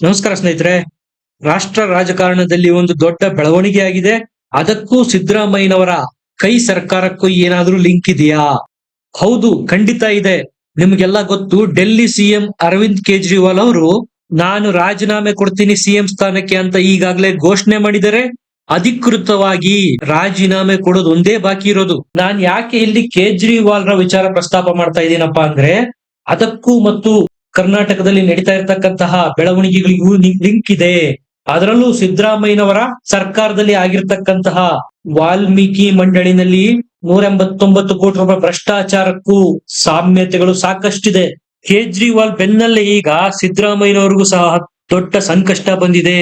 ನಮಸ್ಕಾರ ಸ್ನೇಹಿತರೆ, ರಾಷ್ಟ್ರ ರಾಜಕಾರಣದಲ್ಲಿ ಒಂದು ದೊಡ್ಡ ಬೆಳವಣಿಗೆ ಆಗಿದೆ ಅದಕ್ಕೂ ಸಿದ್ದರಾಮಯ್ಯನವರ ಕೈ ಸರ್ಕಾರಕ್ಕೂ ಏನಾದ್ರೂ ಲಿಂಕ್ ಇದೆಯಾ? ಹೌದು, ಖಂಡಿತ ಇದೆ. ನಿಮ್ಗೆಲ್ಲ ಗೊತ್ತು, ಡೆಲ್ಲಿ ಸಿಎಂ ಅರವಿಂದ್ ಕೇಜ್ರಿವಾಲ್ ಅವರು, ನಾನು ರಾಜೀನಾಮೆ ಕೊಡ್ತೀನಿ ಸಿಎಂ ಸ್ಥಾನಕ್ಕೆ ಅಂತ ಈಗಾಗಲೇ ಘೋಷಣೆ ಮಾಡಿದರೆ, ಅಧಿಕೃತವಾಗಿ ರಾಜೀನಾಮೆ ಕೊಡೋದು ಒಂದೇ ಬಾಕಿ ಇರೋದು. ನಾನು ಯಾಕೆ ಇಲ್ಲಿ ಕೇಜ್ರಿವಾಲ್ ರ ವಿಚಾರ ಪ್ರಸ್ತಾಪ ಮಾಡ್ತಾ ಇದ್ದೀನಪ್ಪಾ ಅಂದ್ರೆ, ಅದಕ್ಕೂ ಮತ್ತು ಕರ್ನಾಟಕದಲ್ಲಿ ನಡೀತಾ ಇರತಕ್ಕಂತಹ ಬೆಳವಣಿಗೆಗಳಿಗೂ ಲಿಂಕ್ ಇದೆ. ಅದರಲ್ಲೂ ಸಿದ್ದರಾಮಯ್ಯನವರ ಸರ್ಕಾರದಲ್ಲಿ ಆಗಿರ್ತಕ್ಕಂತಹ ವಾಲ್ಮೀಕಿ ಮಂಡಳಿನಲ್ಲಿ ನೂರ ಎಂಬತ್ತೊಂಬತ್ತು ಕೋಟಿ ರೂಪಾಯಿ ಭ್ರಷ್ಟಾಚಾರಕ್ಕೂ ಸಾಮ್ಯತೆಗಳು ಸಾಕಷ್ಟಿದೆ. ಕೇಜ್ರಿವಾಲ್ ಬೆನ್ನಲ್ಲೇ ಈಗ ಸಿದ್ದರಾಮಯ್ಯನವರಿಗೂ ಸಹ ದೊಡ್ಡ ಸಂಕಷ್ಟ ಬಂದಿದೆ.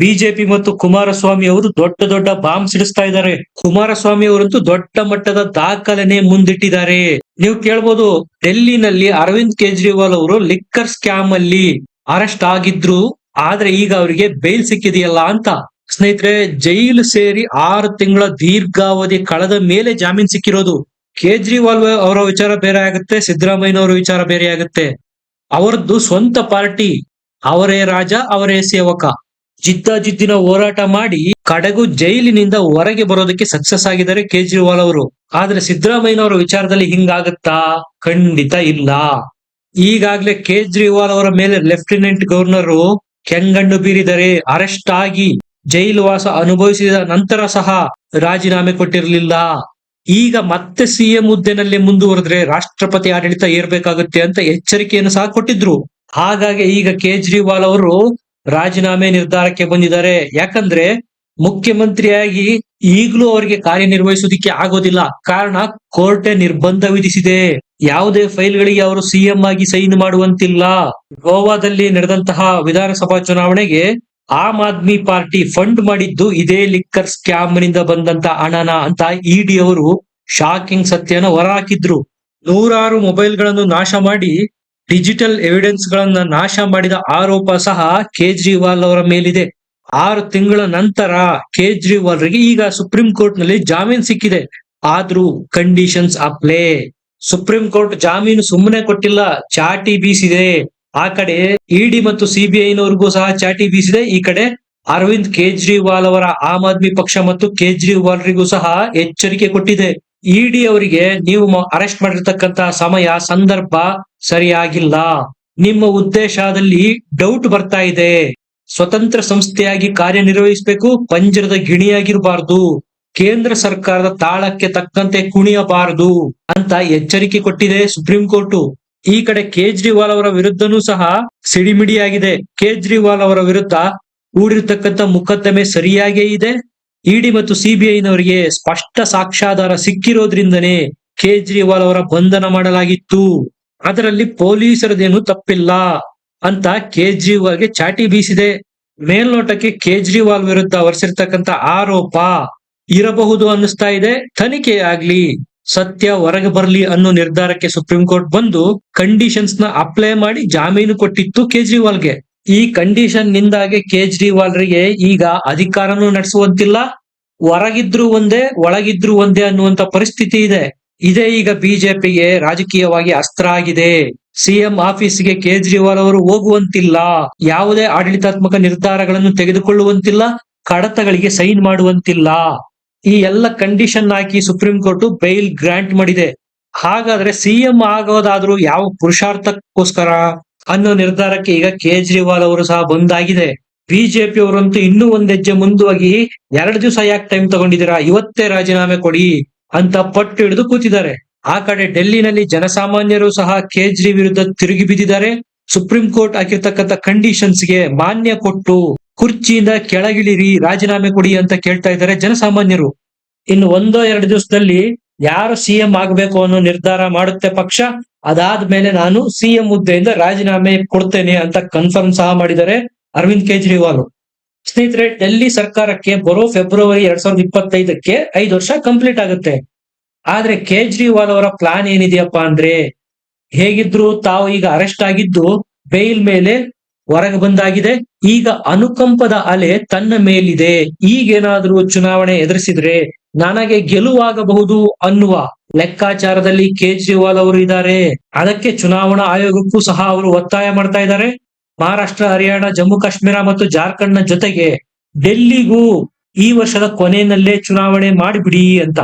ಬಿಜೆಪಿ ಮತ್ತು ಕುಮಾರಸ್ವಾಮಿ ಅವರು ದೊಡ್ಡ ದೊಡ್ಡ ಬಾಂಬ್ ಸಿಡಿಸ್ತಾ ಇದ್ದಾರೆ. ಕುಮಾರಸ್ವಾಮಿ ಅವರಂತೂ ದೊಡ್ಡ ಮಟ್ಟದ ದಾಖಲೆನೆ ಮುಂದಿಟ್ಟಿದ್ದಾರೆ. ನೀವು ಕೇಳ್ಬೋದು, ಡೆಲ್ಲಿನಲ್ಲಿ ಅರವಿಂದ್ ಕೇಜ್ರಿವಾಲ್ ಅವರು ಲಿಕ್ಕರ್ ಸ್ಕ್ಯಾಮ್ ಅಲ್ಲಿ ಅರೆಸ್ಟ್ ಆಗಿದ್ರು, ಆದ್ರೆ ಈಗ ಅವರಿಗೆ ಬೇಲ್ ಸಿಕ್ಕಿದೆಯಲ್ಲ ಅಂತ. ಸ್ನೇಹಿತರೆ, ಜೈಲು ಸೇರಿ ಆರು ತಿಂಗಳ ದೀರ್ಘಾವಧಿ ಕಳೆದ ಮೇಲೆ ಜಾಮೀನ್ ಸಿಕ್ಕಿರೋದು. ಕೇಜ್ರಿವಾಲ್ ಅವರ ವಿಚಾರ ಬೇರೆ ಆಗುತ್ತೆ, ಸಿದ್ದರಾಮಯ್ಯನವರ ವಿಚಾರ ಬೇರೆ ಆಗುತ್ತೆ. ಅವರದ್ದು ಸ್ವಂತ ಪಾರ್ಟಿ, ಅವರೇ ರಾಜ, ಅವರೇ ಸೇವಕ. ಜಿದ್ದಾಜಿದ್ದಿನ ಹೋರಾಟ ಮಾಡಿ ಕಡಗು ಜೈಲಿನಿಂದ ಹೊರಗೆ ಬರೋದಕ್ಕೆ ಸಕ್ಸಸ್ ಆಗಿದ್ದಾರೆ ಕೇಜ್ರಿವಾಲ್ ಅವರು. ಆದ್ರೆ ಸಿದ್ದರಾಮಯ್ಯನವರ ವಿಚಾರದಲ್ಲಿ ಹಿಂಗಾಗತ್ತಾ? ಖಂಡಿತ ಇಲ್ಲ. ಈಗಾಗ್ಲೇ ಕೇಜ್ರಿವಾಲ್ ಅವರ ಮೇಲೆ ಲೆಫ್ಟಿನೆಂಟ್ ಗವರ್ನರ್ ಕೆಂಗಣ್ಣು ಬೀರಿದರೆ ಅರೆಸ್ಟ್ ಆಗಿ ಜೈಲು ವಾಸ ಅನುಭವಿಸಿದ ನಂತರ ಸಹ ರಾಜೀನಾಮೆ ಕೊಟ್ಟಿರಲಿಲ್ಲ. ಈಗ ಮತ್ತೆ ಸಿಎಂ ಹುದ್ದೆನಲ್ಲಿ ಮುಂದುವರೆದ್ರೆ ರಾಷ್ಟ್ರಪತಿ ಆಡಳಿತ ಏರ್ಬೇಕಾಗುತ್ತೆ ಅಂತ ಎಚ್ಚರಿಕೆಯನ್ನು ಸಹ ಕೊಟ್ಟಿದ್ರು. ಹಾಗಾಗಿ ಈಗ ಕೇಜ್ರಿವಾಲ್ ಅವರು ರಾಜೀನಾಮೆ ನಿರ್ಧಾರಕ್ಕೆ ಬಂದಿದ್ದಾರೆ. ಯಾಕಂದ್ರೆ ಮುಖ್ಯಮಂತ್ರಿಯಾಗಿ ಈಗಲೂ ಅವರಿಗೆ ಕಾರ್ಯನಿರ್ವಹಿಸೋದಿಕ್ಕೆ ಆಗೋದಿಲ್ಲ. ಕಾರಣ ಕೋರ್ಟೆ ನಿರ್ಬಂಧ ವಿಧಿಸಿದೆ. ಯಾವುದೇ ಫೈಲ್ಗಳಿಗೆ ಅವರು ಸಿಎಂ ಆಗಿ ಸೈನ್ ಮಾಡುವಂತಿಲ್ಲ. ಗೋವಾದಲ್ಲಿ ನಡೆದಂತಹ ವಿಧಾನಸಭಾ ಚುನಾವಣೆಗೆ ಆಮ್ ಆದ್ಮಿ ಪಾರ್ಟಿ ಫಂಡ್ ಮಾಡಿದ್ದು ಇದೇ ಲಿಕ್ಕರ್ ಸ್ಕ್ಯಾಮ್ನಿಂದ ಬಂದಂತ ಹಣನ ಅಂತ ಇಡಿ ಅವರು ಶಾಕಿಂಗ್ ಸತ್ಯನ ಹೊರಹಾಕಿದ್ರು ನೂರಾರು ಮೊಬೈಲ್ಗಳನ್ನು ನಾಶ ಮಾಡಿ ಡಿಜಿಟಲ್ ಎವಿಡೆನ್ಸ್ ಗಳನ್ನ ನಾಶ ಮಾಡಿದ ಆರೋಪ ಸಹ ಕೇಜ್ರಿವಾಲ್ ಅವರ ಮೇಲಿದೆ. ಆರು ತಿಂಗಳ ನಂತರ ಕೇಜ್ರಿವಾಲ್ರಿಗೆ ಈಗ ಸುಪ್ರೀಂ ಕೋರ್ಟ್ನಲ್ಲಿ ಜಾಮೀನ್ ಸಿಕ್ಕಿದೆ. ಆದ್ರೂ ಕಂಡೀಷನ್ಸ್ ಅಪ್ಲೇ ಸುಪ್ರೀಂ ಕೋರ್ಟ್ ಜಾಮೀನು ಸುಮ್ಮನೆ ಕೊಟ್ಟಿಲ್ಲ, ಚಾಟಿ ಬೀಸಿದೆ. ಆ ಕಡೆ ಇಡಿ ಮತ್ತು ಸಿಬಿಐನವರಿಗೂ ಸಹ ಚಾಟಿ ಬೀಸಿದೆ. ಈ ಕಡೆ ಅರವಿಂದ್ ಕೇಜ್ರಿವಾಲ್ ಅವರ ಆಮ್ ಆದ್ಮಿ ಪಕ್ಷ ಮತ್ತು ಕೇಜ್ರಿವಾಲ್ರಿಗೂ ಸಹ ಎಚ್ಚರಿಕೆ ಕೊಟ್ಟಿದೆ. ಇಡಿ ಅವರಿಗೆ ನೀವು ಅರೆಸ್ಟ್ ಮಾಡಿರ್ತಕ್ಕಂತಹ ಸಮಯ, ಸಂದರ್ಭ ಸರಿಯಾಗಿಲ್ಲ. ನಿಮ್ಮ ಉದ್ದೇಶದಲ್ಲಿ ಡೌಟ್ ಬರ್ತಾ ಇದೆ. ಸ್ವತಂತ್ರ ಸಂಸ್ಥೆಯಾಗಿ ಕಾರ್ಯನಿರ್ವಹಿಸಬೇಕು, ಪಂಜರದ ಗಿಣಿಯಾಗಿರಬಾರ್ದು. ಕೇಂದ್ರ ಸರ್ಕಾರದ ತಾಳಕ್ಕೆ ತಕ್ಕಂತೆ ಕುಣಿಯಬಾರದು ಅಂತ ಎಚ್ಚರಿಕೆ ಕೊಟ್ಟಿದೆ ಸುಪ್ರೀಂ ಕೋರ್ಟ್. ಈ ಕಡೆ ಕೇಜ್ರಿವಾಲ್ ಅವರ ವಿರುದ್ಧನೂ ಸಹ ಸಿಡಿಮಿಡಿಯಾಗಿದೆ. ಕೇಜ್ರಿವಾಲ್ ಅವರ ವಿರುದ್ಧ ಹೂಡಿರ್ತಕ್ಕಂಥ ಮುಕದ್ದಮೆ ಸರಿಯಾಗೇ ಇದೆ. ಇಡಿ ಮತ್ತು ಸಿಬಿಐನವರಿಗೆ ಸ್ಪಷ್ಟ ಸಾಕ್ಷ್ಯಾಧಾರ ಸಿಕ್ಕಿರೋದ್ರಿಂದನೇ ಕೇಜ್ರಿವಾಲ್ ಅವರ ಬಂಧನ ಮಾಡಲಾಗಿತ್ತು. ಅದರಲ್ಲಿ ಪೊಲೀಸರದೇನು ತಪ್ಪಿಲ್ಲ ಅಂತ ಕೇಜ್ರಿವಾಲ್ಗೆ ಚಾಟಿ ಬೀಸಿದೆ. ಮೇಲ್ನೋಟಕ್ಕೆ ಕೇಜ್ರಿವಾಲ್ ವಿರುದ್ಧ ಹೊರಿಸಿರ್ತಕ್ಕಂಥ ಆರೋಪ ಇರಬಹುದು ಅನ್ನಿಸ್ತಾ ಇದೆ. ತನಿಖೆ ಆಗ್ಲಿ, ಸತ್ಯ ಹೊರಗೆ ಬರಲಿ ಅನ್ನೋ ನಿರ್ಧಾರಕ್ಕೆ ಸುಪ್ರೀಂ ಕೋರ್ಟ್ ಬಂದು ಕಂಡೀಷನ್ಸ್ನ ಅಪ್ಲೈ ಮಾಡಿ ಜಾಮೀನು ಕೊಟ್ಟಿತ್ತು ಕೇಜ್ರಿವಾಲ್ಗೆ. ಈ ಕಂಡೀಷನ್ ನಿಂದಾಗೆ ಕೇಜ್ರಿವಾಲ್ರಿಗೆ ಈಗ ಅಧಿಕಾರನೂ ನಡೆಸುವಂತಿಲ್ಲ. ಹೊರಗಿದ್ರು ಒಂದೇ, ಒಳಗಿದ್ರು ಒಂದೇ ಅನ್ನುವಂತ ಪರಿಸ್ಥಿತಿ ಇದೆ. ಇದೇ ಈಗ ಬಿಜೆಪಿಗೆ ರಾಜಕೀಯವಾಗಿ ಅಸ್ತ್ರ ಆಗಿದೆ. ಸಿಎಂ ಆಫೀಸ್ಗೆ ಕೇಜ್ರಿವಾಲ್ ಅವರು ಹೋಗುವಂತಿಲ್ಲ. ಯಾವುದೇ ಆಡಳಿತಾತ್ಮಕ ನಿರ್ಧಾರಗಳನ್ನು ತೆಗೆದುಕೊಳ್ಳುವಂತಿಲ್ಲ, ಕಡತಗಳಿಗೆ ಸೈನ್ ಮಾಡುವಂತಿಲ್ಲ. ಈ ಎಲ್ಲ ಕಂಡೀಷನ್ ಹಾಕಿ ಸುಪ್ರೀಂ ಕೋರ್ಟ್ ಬೈಲ್ ಗ್ರಾಂಟ್ ಮಾಡಿದೆ. ಹಾಗಾದ್ರೆ ಸಿಎಂ ಆಗೋದಾದ್ರೂ ಯಾವ ಪುರುಷಾರ್ಥಕ್ಕೋಸ್ಕರ ಅನ್ನೋ ನಿರ್ಧಾರಕ್ಕೆ ಈಗ ಕೇಜ್ರಿವಾಲ್ ಅವರು ಸಹ ಬಂದಾಗಿದೆ. ಬಿಜೆಪಿ ಅವರಂತೂ ಇನ್ನೂ ಒಂದ್ ಹೆಜ್ಜೆ ಮುಂದುವಾಗಿ ಎರಡು ದಿವಸ ಯಾಕೆ ಟೈಮ್ ತಗೊಂಡಿದ್ದೀರಾ? ಇವತ್ತೇ ರಾಜೀನಾಮೆ ಕೊಡಿ. ಅಂತ ಪಟ್ಟು ಹಿಡಿದು ಕೂತಿದ್ದಾರೆ. ಆ ಕಡೆ ಡೆಲ್ಲಿನಲ್ಲಿ ಜನಸಾಮಾನ್ಯರು ಸಹ ಕೇಜ್ರಿ ವಿರುದ್ಧ ತಿರುಗಿ ಬಿದ್ದಿದ್ದಾರೆ. ಸುಪ್ರೀಂ ಕೋರ್ಟ್ ಹಾಕಿರ್ತಕ್ಕಂಥ ಕಂಡೀಷನ್ಸ್ಗೆ ಮಾನ್ಯ ಕೊಟ್ಟು ಕುರ್ಚಿಯಿಂದ ಕೆಳಗಿಳಿರಿ, ರಾಜೀನಾಮೆ ಕೊಡಿ ಅಂತ ಕೇಳ್ತಾ ಇದ್ದಾರೆ ಜನಸಾಮಾನ್ಯರು. ಇನ್ನು ಒಂದೋ ಎರಡು ದಿವಸದಲ್ಲಿ ಯಾರು ಸಿಎಂ ಆಗ್ಬೇಕು ಅನ್ನೋ ನಿರ್ಧಾರ ಮಾಡುತ್ತೆ ಪಕ್ಷ. ಅದಾದ ಮೇಲೆ ನಾನು ಸಿಎಂ ಹುದ್ದೆಯಿಂದ ರಾಜೀನಾಮೆ ಕೊಡ್ತೇನೆ ಅಂತ ಕನ್ಫರ್ಮ್ ಸಹ ಮಾಡಿದ್ದಾರೆ ಅರವಿಂದ್ ಕೇಜ್ರಿವಾಲ್. ಸ್ನೇಹಿತರೆ, ಡೆಲ್ಲಿ ಸರ್ಕಾರಕ್ಕೆ ಬರೋ ಫೆಬ್ರವರಿ ಎರಡ್ ಸಾವಿರದ ಇಪ್ಪತ್ತೈದಕ್ಕೆ ಐದು ವರ್ಷ ಕಂಪ್ಲೀಟ್ ಆಗುತ್ತೆ. ಆದ್ರೆ ಕೇಜ್ರಿವಾಲ್ ಅವರ ಪ್ಲಾನ್ ಏನಿದೆಯಪ್ಪ ಅಂದ್ರೆ, ಹೇಗಿದ್ರು ತಾವು ಈಗ ಅರೆಸ್ಟ್ ಆಗಿದ್ದು ಬೇಲ್ ಮೇಲೆ ಹೊರಗೆ ಬಂದಾಗಿದೆ. ಈಗ ಅನುಕಂಪದ ಅಲೆ ತನ್ನ ಮೇಲಿದೆ. ಈಗೇನಾದ್ರೂ ಚುನಾವಣೆ ಎದುರಿಸಿದ್ರೆ ನನಗೆ ಗೆಲುವಾಗಬಹುದು ಅನ್ನುವ ಲೆಕ್ಕಾಚಾರದಲ್ಲಿ ಕೇಜ್ರಿವಾಲ್ ಅವರು ಇದ್ದಾರೆ. ಅದಕ್ಕೆ ಚುನಾವಣಾ ಆಯೋಗಕ್ಕೂ ಸಹ ಅವರು ಒತ್ತಾಯ ಮಾಡ್ತಾ ಇದ್ದಾರೆ. ಮಹಾರಾಷ್ಟ್ರ, ಹರಿಯಾಣ, ಜಮ್ಮು, ಕಾಶ್ಮೀರ ಮತ್ತು ಜಾರ್ಖಂಡ್ನ ಜೊತೆಗೆ ಡೆಲ್ಲಿಗೂ ಈ ವರ್ಷದ ಕೊನೆಯಲ್ಲೇ ಚುನಾವಣೆ ಮಾಡಿಬಿಡಿ ಅಂತ.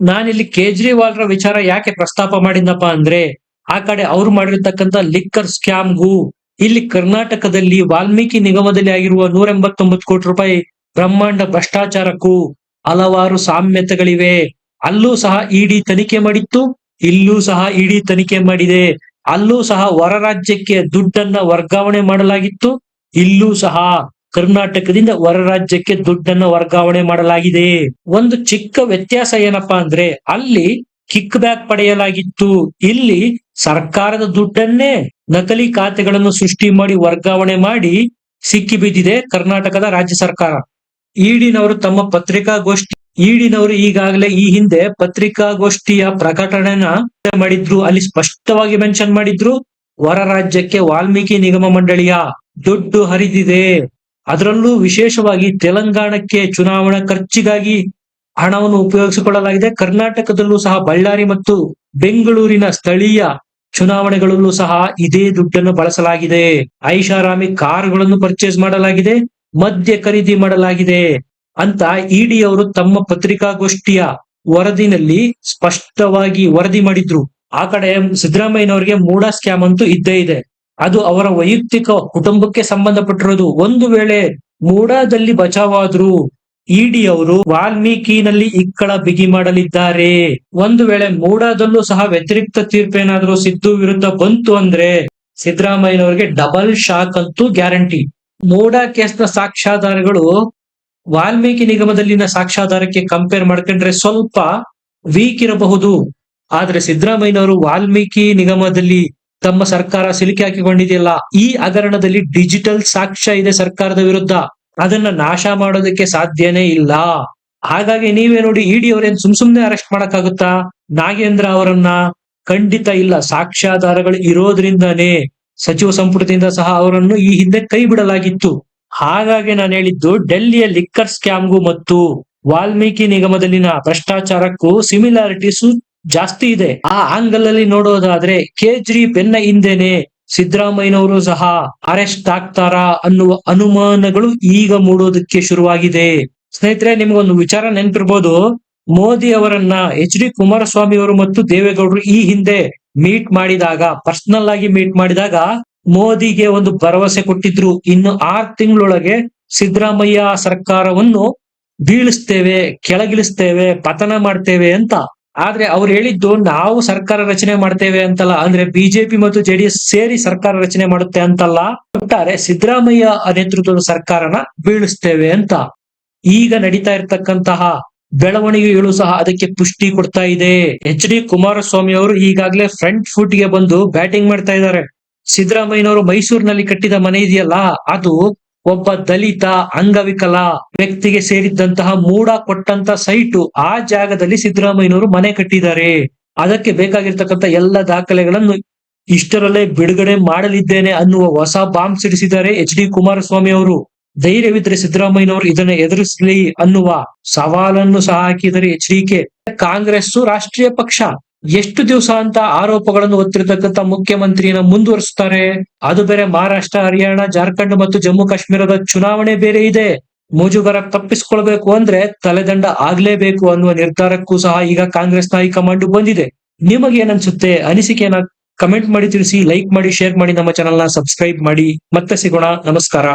ನಾನಿಲ್ಲಿ ಕೇಜ್ರಿವಾಲ್ ರ ವಿಚಾರ ಯಾಕೆ ಪ್ರಸ್ತಾಪ ಮಾಡಿದ್ನಪ್ಪ ಅಂದ್ರೆ, ಆ ಕಡೆ ಅವ್ರು ಮಾಡಿರ್ತಕ್ಕಂಥ ಲಿಕ್ಕರ್ ಸ್ಕ್ಯಾಮ್ಗೂ ಇಲ್ಲಿ ಕರ್ನಾಟಕದಲ್ಲಿ ವಾಲ್ಮೀಕಿ ನಿಗಮದಲ್ಲಿ ಆಗಿರುವ ನೂರ ಎಂಬತ್ತೊಂಬತ್ತು ಕೋಟಿ ರೂಪಾಯಿ ಬ್ರಹ್ಮಾಂಡ ಭ್ರಷ್ಟಾಚಾರಕ್ಕೂ ಹಲವಾರು ಸಾಮ್ಯತೆಗಳಿವೆ. ಅಲ್ಲೂ ಸಹ ಇಡಿ ತನಿಖೆ ಮಾಡಿತ್ತು, ಇಲ್ಲೂ ಸಹ ಇಡಿ ತನಿಖೆ ಮಾಡಿದೆ. ಅಲ್ಲೂ ಸಹ ಹೊರ ರಾಜ್ಯಕ್ಕೆ ದುಡ್ಡನ್ನ ವರ್ಗಾವಣೆ ಮಾಡಲಾಗಿತ್ತು. ಇಲ್ಲೂ ಸಹ ಕರ್ನಾಟಕದಿಂದ ಹೊರ ರಾಜ್ಯಕ್ಕೆ ದುಡ್ಡನ್ನ ವರ್ಗಾವಣೆ ಮಾಡಲಾಗಿದೆ. ಒಂದು ಚಿಕ್ಕ ವ್ಯತ್ಯಾಸ ಏನಪ್ಪಾ ಅಂದ್ರೆ ಅಲ್ಲಿ ಕಿಕ್ ಬ್ಯಾಕ್ ಪಡೆಯಲಾಗಿತ್ತು. ಇಲ್ಲಿ ಸರ್ಕಾರದ ದುಡ್ಡನ್ನೇ ನಕಲಿ ಖಾತೆಗಳನ್ನು ಸೃಷ್ಟಿ ಮಾಡಿ ವರ್ಗಾವಣೆ ಮಾಡಿ ಸಿಕ್ಕಿ ಬಿದ್ದಿದೆ ಕರ್ನಾಟಕದ ರಾಜ್ಯ ಸರ್ಕಾರ. ಈಡಿನವರು ತಮ್ಮ ಪತ್ರಿಕಾಗೋಷ್ಠಿ ಈಡಿನವರು ಈಗಾಗಲೇ ಈ ಹಿಂದೆ ಪತ್ರಿಕಾಗೋಷ್ಠಿಯ ಪ್ರಕಟಣೆನ ಮಾಡಿದ್ರು. ಅಲ್ಲಿ ಸ್ಪಷ್ಟವಾಗಿ ಮೆನ್ಷನ್ ಮಾಡಿದ್ರು ಹೊರ ರಾಜ್ಯಕ್ಕೆ ವಾಲ್ಮೀಕಿ ನಿಗಮ ಮಂಡಳಿಯ ದುಡ್ಡು ಹರಿದಿದೆ. ಅದರಲ್ಲೂ ವಿಶೇಷವಾಗಿ ತೆಲಂಗಾಣಕ್ಕೆ ಚುನಾವಣಾ ಖರ್ಚಿಗಾಗಿ ಹಣವನ್ನು ಉಪಯೋಗಿಸಿಕೊಳ್ಳಲಾಗಿದೆ. ಕರ್ನಾಟಕದಲ್ಲೂ ಸಹ ಬಳ್ಳಾರಿ ಮತ್ತು ಬೆಂಗಳೂರಿನ ಸ್ಥಳೀಯ ಚುನಾವಣೆಗಳಲ್ಲೂ ಸಹ ಇದೇ ದುಡ್ಡನ್ನು ಬಳಸಲಾಗಿದೆ. ಐಷಾರಾಮಿ ಕಾರುಗಳನ್ನು ಪರ್ಚೇಸ್ ಮಾಡಲಾಗಿದೆ, ಮದ್ಯ ಖರೀದಿ ಮಾಡಲಾಗಿದೆ. ಅಂತ ಇಡಿ ಅವರು ತಮ್ಮ ಪತ್ರಿಕಾಗೋಷ್ಠಿಯ ವರದಿನಲ್ಲಿ ಸ್ಪಷ್ಟವಾಗಿ ವರದಿ ಮಾಡಿದ್ರು. ಆ ಕಡೆ ಸಿದ್ದರಾಮಯ್ಯನವರಿಗೆ ಮೂಡ ಸ್ಕ್ಯಾಮ್ ಅಂತೂ ಇದ್ದೇ ಇದೆ. ಅದು ಅವರ ವೈಯಕ್ತಿಕ ಕುಟುಂಬಕ್ಕೆ ಸಂಬಂಧಪಟ್ಟಿರೋದು. ಒಂದು ವೇಳೆ ಮೂಡಾದಲ್ಲಿ ಬಚಾವಾದ್ರು ಇಡಿ ಅವರು ವಾಲ್ಮೀಕಿನಲ್ಲಿ ಇಕ್ಕಳ ಬಿಗಿ ಮಾಡಲಿದ್ದಾರೆ. ಒಂದು ವೇಳೆ ಮೂಡಾದಲ್ಲೂ ಸಹ ವ್ಯತಿರಿಕ್ತ ತೀರ್ಪೇನಾದ್ರೂ ಸಿದ್ದು ವಿರುದ್ಧ ಬಂತು ಅಂದ್ರೆ ಸಿದ್ದರಾಮಯ್ಯನವರಿಗೆ ಡಬಲ್ ಶಾಕ್ ಅಂತೂ ಗ್ಯಾರಂಟಿ. ಮೂಡಾ ಕೇಸ್ನ ಸಾಕ್ಷ್ಯಾಧಾರಗಳು ವಾಲ್ಮೀಕಿ ನಿಗಮದಲ್ಲಿನ ಸಾಕ್ಷ್ಯಾಧಾರಕ್ಕೆ ಕಂಪೇರ್ ಮಾಡ್ಕೊಂಡ್ರೆ ಸ್ವಲ್ಪ ವೀಕ್ ಇರಬಹುದು. ಆದ್ರೆ ಸಿದ್ದರಾಮಯ್ಯನವರು ವಾಲ್ಮೀಕಿ ನಿಗಮದಲ್ಲಿ ತಮ್ಮ ಸರ್ಕಾರ ಸಿಲುಕಿ ಹಾಕಿಕೊಂಡಿದೆಯಲ್ಲ, ಈ ಹಗರಣದಲ್ಲಿ ಡಿಜಿಟಲ್ ಸಾಕ್ಷ್ಯ ಇದೆ ಸರ್ಕಾರದ ವಿರುದ್ಧ. ಅದನ್ನ ನಾಶ ಮಾಡೋದಕ್ಕೆ ಸಾಧ್ಯನೇ ಇಲ್ಲ. ಹಾಗಾಗಿ ನೀವೇ ನೋಡಿ ಇಡಿ ಅವರೇನ್ ಸುಮ್ ಸುಮ್ನೆ ಅರೆಸ್ಟ್ ಮಾಡಕ್ಕಾಗುತ್ತಾ? ನಾಗೇಂದ್ರ ಅವರನ್ನ ಖಂಡಿತ ಇಲ್ಲ, ಸಾಕ್ಷ್ಯಾಧಾರಗಳು ಇರೋದ್ರಿಂದಾನೇ, ಸಚಿವ ಸಂಪುಟದಿಂದ ಸಹ ಅವರನ್ನು ಈ ಹಿಂದೆ ಕೈ ಬಿಡಲಾಗಿತ್ತು. ಹಾಗಾಗಿ ನಾನು ಹೇಳಿದ್ದು, ಡೆಲ್ಲಿಯ ಲಿಕ್ಕರ್ ಸ್ಕ್ಯಾಮ್ಗೂ ಮತ್ತು ವಾಲ್ಮೀಕಿ ನಿಗಮದಲ್ಲಿನ ಭ್ರಷ್ಟಾಚಾರಕ್ಕೂ ಸಿಮಿಲಾರಿಟೀಸು ಜಾಸ್ತಿ ಇದೆ. ಆ ಆಂಗಲ್ ಅಲ್ಲಿ ನೋಡೋದಾದ್ರೆ, ಕೇಜ್ರಿ ಬೆನ್ನ ಹಿಂದೆನೆ ಸಿದ್ದರಾಮಯ್ಯನವರು ಸಹ ಅರೆಸ್ಟ್ ಆಗ್ತಾರಾ ಅನ್ನುವ ಅನುಮಾನಗಳು ಈಗ ಮೂಡೋದಕ್ಕೆ ಶುರುವಾಗಿದೆ. ಸ್ನೇಹಿತರೆ, ನಿಮ್ಗೊಂದು ವಿಚಾರ ನೆನಪಿರ್ಬೋದು. ಮೋದಿ ಅವರನ್ನ ಎಚ್ ಡಿ ಕುಮಾರಸ್ವಾಮಿ ಅವರು ಮತ್ತು ದೇವೇಗೌಡರು ಈ ಹಿಂದೆ ಮೀಟ್ ಮಾಡಿದಾಗ ಪರ್ಸನಲ್ ಆಗಿ ಮೀಟ್ ಮಾಡಿದಾಗ ಮೋದಿಗೆ ಒಂದು ಭರವಸೆ ಕೊಟ್ಟಿದ್ರು. ಇನ್ನು ಆರ್ ತಿಂಗಳೊಳಗೆ ಸಿದ್ದರಾಮಯ್ಯ ಸರ್ಕಾರವನ್ನು ಬೀಳಿಸ್ತೇವೆ, ಕೆಳಗಿಳಿಸ್ತೇವೆ, ಪತನ ಮಾಡ್ತೇವೆ ಅಂತ. ಆದ್ರೆ ಅವ್ರು ಹೇಳಿದ್ದು, ನಾವು ಸರ್ಕಾರ ರಚನೆ ಮಾಡ್ತೇವೆ ಅಂತಲ್ಲ. ಅಂದ್ರೆ ಬಿಜೆಪಿ ಮತ್ತು ಜೆಡಿಎಸ್ ಸೇರಿ ಸರ್ಕಾರ ರಚನೆ ಮಾಡುತ್ತೆ ಅಂತಲ್ಲ. ಒಟ್ಟಾರೆ ಸಿದ್ದರಾಮಯ್ಯ ನೇತೃತ್ವದ ಸರ್ಕಾರನ ಬೀಳಿಸ್ತೇವೆ ಅಂತ. ಈಗ ನಡೀತಾ ಇರ್ತಕ್ಕಂತಹ ಬೆಳವಣಿಗೆಗಳು ಸಹ ಅದಕ್ಕೆ ಪುಷ್ಟಿ ಕೊಡ್ತಾ ಇದೆ. ಎಚ್ ಡಿ ಕುಮಾರಸ್ವಾಮಿ ಅವರು ಈಗಾಗಲೇ ಫ್ರಂಟ್ ಫುಟ್ಗೆ ಬಂದು ಬ್ಯಾಟಿಂಗ್ ಮಾಡ್ತಾ ಇದ್ದಾರೆ. ಸಿದ್ದರಾಮಯ್ಯನವರು ಮೈಸೂರಿನಲ್ಲಿ ಕಟ್ಟಿದ ಮನೆ ಇದೆಯಲ್ಲ, ಅದು ಒಬ್ಬ ದಲಿತ ಅಂಗವಿಕಲ ವ್ಯಕ್ತಿಗೆ ಸೇರಿದ್ದಂತಹ ಮೂಡ ಕೊಟ್ಟಂತ ಸೈಟು ಆ ಜಾಗದಲ್ಲಿ ಸಿದ್ದರಾಮಯ್ಯನವರು ಮನೆ ಕಟ್ಟಿದ್ದಾರೆ. ಅದಕ್ಕೆ ಬೇಕಾಗಿರ್ತಕ್ಕಂಥ ಎಲ್ಲ ದಾಖಲೆಗಳನ್ನು ಇಷ್ಟರಲ್ಲೇ ಬಿಡುಗಡೆ ಮಾಡಲಿದ್ದೇನೆ ಅನ್ನುವ ಹೊಸ ಬಾಂಬ್ ಸಿಡಿಸಿದ್ದಾರೆ ಎಚ್ ಡಿ ಕುಮಾರಸ್ವಾಮಿ ಅವರು. ಧೈರ್ಯವಿದ್ರೆ ಸಿದ್ದರಾಮಯ್ಯನವರು ಇದನ್ನ ಎದುರಿಸಲಿ ಅನ್ನುವ ಸವಾಲನ್ನು ಸಹ ಹಾಕಿದರೆ ಎಚ್ ಡಿ ಕೆ. ಕಾಂಗ್ರೆಸ್ ರಾಷ್ಟ್ರೀಯ ಪಕ್ಷ. ಎಷ್ಟು ದಿವಸ ಅಂತ ಆರೋಪಗಳನ್ನು ಹೊತ್ತಿರತಕ್ಕಂತ ಮುಖ್ಯಮಂತ್ರಿಯನ್ನ ಮುಂದುವರಿಸ್ತಾರೆ ಅದು ಬೇರೆ ಮಹಾರಾಷ್ಟ್ರ, ಹರಿಯಾಣ, ಜಾರ್ಖಂಡ್ ಮತ್ತು ಜಮ್ಮು ಕಾಶ್ಮೀರದ ಚುನಾವಣೆ ಬೇರೆ ಇದೆ. ಮುಜುಗರ ತಪ್ಪಿಸ್ಕೊಳ್ಬೇಕು ಅಂದ್ರೆ ತಲೆದಂಡ ಆಗ್ಲೇಬೇಕು ಅನ್ನುವ ನಿರ್ಧಾರಕ್ಕೂ ಸಹ ಈಗ ಕಾಂಗ್ರೆಸ್ ಹೈಕಮಾಂಡ್ ಬಂದಿದೆ. ನಿಮಗೆ ಏನನ್ಸುತ್ತೆ? ಅನಿಸಿಕೆಯನ್ನ ಕಮೆಂಟ್ ಮಾಡಿ ತಿಳಿಸಿ, ಲೈಕ್ ಮಾಡಿ, ಶೇರ್ ಮಾಡಿ ನಮ್ಮ ಚಾನಲ್ನ ಸಬ್ಸ್ಕ್ರೈಬ್ ಮಾಡಿ. ಮತ್ತೆ ಸಿಗೋಣ. ನಮಸ್ಕಾರ.